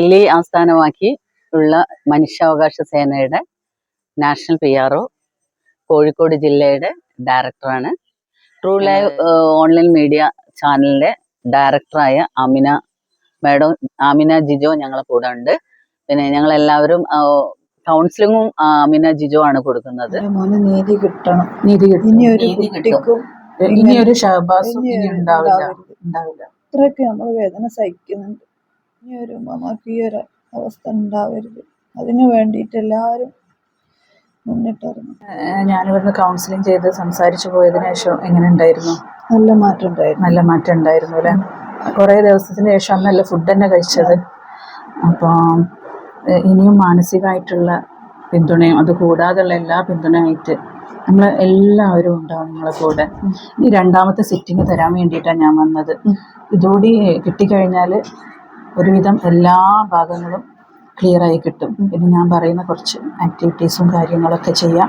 ഡൽഹി ആസ്ഥാനമാക്കി ഉള്ള മനുഷ്യാവകാശ സേനയുടെ national P R O Kozhikode ജില്ലയുടെ ഡയറക്ടറാണ് ട്രൂ ലൈവ് ഓൺലൈൻ മീഡിയ ചാനലിന്റെ ഡയറക്ടറായ അമിന മാഡം അമിന ജിജോ ഞങ്ങളെ കൂടെ ഉണ്ട്. പിന്നെ ഞങ്ങൾ എല്ലാവരും കൗൺസിലിങ്ങും അമിന ജിജോ ആണ് കൊടുക്കുന്നത്. നീതി കിട്ടണം. നീതി കിട്ടും. ഇനി ഒരു നീതി കുട്ടിക്കും ഇനി ഒരു ഷഹബാസും ഇനി ഉണ്ടാവില്ല. ഉണ്ടാവില്ല. ഇത്രയൊക്കെ നമ്മൾ വേദന സഹിക്കുന്നുണ്ട്. ഇനി ഒരു മമ്മക്ക് ഈ ഒരു അവസ്ഥ ഉണ്ടാവരുത്. അതിനു വേണ്ടിയിട്ട് എല്ലാവരും മുന്നിട്ടിറങ്ങും ഞാനിവിടുന്ന് കൗൺസിലിംഗ് ചെയ്ത് സംസാരിച്ചു പോയതിനു ശേഷം എങ്ങനെ ഉണ്ടായിരുന്നു? നല്ല മാറ്റം ഉണ്ടായിരുന്നു. നല്ല മാറ്റം ഉണ്ടായിരുന്നു അല്ലേ? കുറേ ദിവസത്തിന് ശേഷം നല്ല ഫുഡ് തന്നെ കഴിച്ചത്. അപ്പോൾ ഇനിയും മാനസികമായിട്ടുള്ള പിന്തുണയും അത് കൂടാതെയുള്ള എല്ലാ പിന്തുണയായിട്ട് നമ്മൾ എല്ലാവരും ഉണ്ടാവും നിങ്ങളെ കൂടെ. ഈ രണ്ടാമത്തെ സിറ്റിംഗ് തരാൻ വേണ്ടിയിട്ടാണ് ഞാൻ വന്നത്. ഇതുകൂടി കിട്ടിക്കഴിഞ്ഞാൽ ഒരുവിധം എല്ലാ ഭാഗങ്ങളും ക്ലിയറായി ആയി കിട്ടും. പിന്നെ ഞാൻ പറയുന്ന കുറച്ച് ആക്ടിവിറ്റീസും കാര്യങ്ങളൊക്കെ ചെയ്യാം.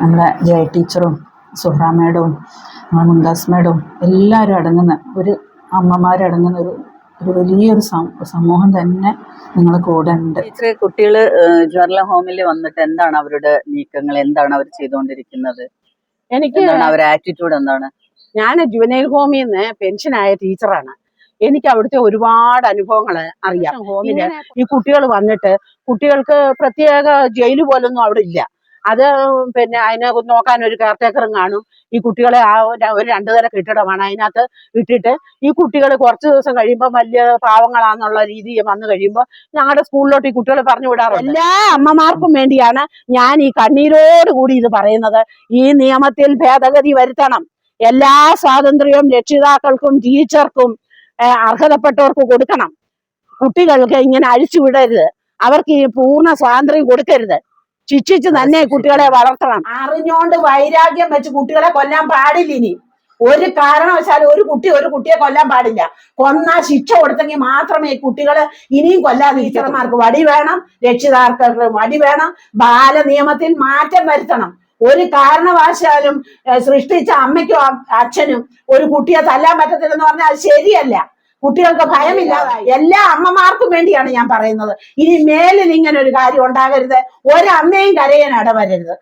നമ്മുടെ ജയ ടീച്ചറും സുഹ്ര മേഡവും നമ്മുടെ മുന്താസ് മേഡവും എല്ലാവരും അടങ്ങുന്ന ഒരു അമ്മമാരടങ്ങുന്ന ഒരു ഒരു വലിയൊരു സമൂഹം തന്നെ നിങ്ങൾ കൂടെ ഉണ്ട്. ടീച്ചറെ കുട്ടികൾ ജ്വർല ഹോമിൽ വന്നിട്ട് എന്താണ് അവരുടെ നീക്കങ്ങൾ? എന്താണ് അവർ ചെയ്തുകൊണ്ടിരിക്കുന്നത്? എനിക്ക് എന്താണ് അവരുടെ ആറ്റിറ്റ്യൂഡ് എന്താണ്? ഞാൻ ജുവനൈൽ ഹോമിൽ നിന്ന് പെൻഷനായ ടീച്ചറാണ് എനിക്ക് അവിടുത്തെ ഒരുപാട് അനുഭവങ്ങൾ അറിയാം. ഹോമിന് ഈ കുട്ടികൾ വന്നിട്ട് കുട്ടികൾക്ക് പ്രത്യേക ജയിൽ പോലൊന്നും അവിടെ ഇല്ല. അത് പിന്നെ അതിനെ നോക്കാൻ ഒരു കെയർടേക്കറും കാണും. ഈ കുട്ടികളെ ആ ഒരു- രണ്ടു തര കെട്ടിടമാണ്. അതിനകത്ത് ഇട്ടിട്ട് ഈ കുട്ടികൾ കുറച്ച് ദിവസം കഴിയുമ്പോൾ വലിയ പാവങ്ങളാന്നുള്ള രീതി വന്നു കഴിയുമ്പോൾ ഞങ്ങളുടെ സ്കൂളിലോട്ട് ഈ കുട്ടികളെ പറഞ്ഞു വിടാറുണ്ട്. എല്ലാ അമ്മമാർക്കും വേണ്ടിയാണ് ഞാൻ ഈ കണ്ണീരോട് കൂടി ഇത് പറയുന്നത്. ഈ നിയമത്തിൽ ഭേദഗതി വരുത്തണം. എല്ലാ സ്വാതന്ത്ര്യവും രക്ഷിതാക്കൾക്കും ടീച്ചർക്കും അർഹതപ്പെട്ടവർക്ക് കൊടുക്കണം. കുട്ടികൾക്ക് ഇങ്ങനെ അഴിച്ചു വിടരുത്. അവർക്ക് ഈ പൂർണ സ്വാതന്ത്ര്യം കൊടുക്കരുത്. ശിക്ഷിച്ച് തന്നെ കുട്ടികളെ വളർത്തണം. അറിഞ്ഞോണ്ട് വൈരാഗ്യം വെച്ച് കുട്ടികളെ കൊല്ലാൻ പാടില്ല ഇനി. ഒരു കാരണവശാലും ഒരു കുട്ടി ഒരു കുട്ടിയെ കൊല്ലാൻ പാടില്ല. കൊന്നാ ശിക്ഷ കൊടുത്തെങ്കിൽ മാത്രമേ ഈ കുട്ടികൾ ഇനിയും കൊല്ലാതെ ടീച്ചർമാർക്ക് വടി വേണം രക്ഷിതാക്കൾക്ക് വടി വേണം ബാല നിയമത്തിൽ മാറ്റം വരുത്തണം. ഒരു കാരണവശാലും സൃഷ്ടിച്ച അമ്മയ്ക്കും അച്ഛനും ഒരു കുട്ടിയെ തല്ലാൻ പറ്റത്തില്ലെന്ന് പറഞ്ഞാൽ അത് ശരിയല്ല. കുട്ടികൾക്ക് ഭയമില്ലാതായി എല്ലാ അമ്മമാർക്കും വേണ്ടിയാണ് ഞാൻ പറയുന്നത്. ഇനി മേലിൽ ഇങ്ങനെ ഒരു കാര്യം ഉണ്ടാകരുത്. ഒരമ്മയും കരയാൻ ഇടവരരുത്.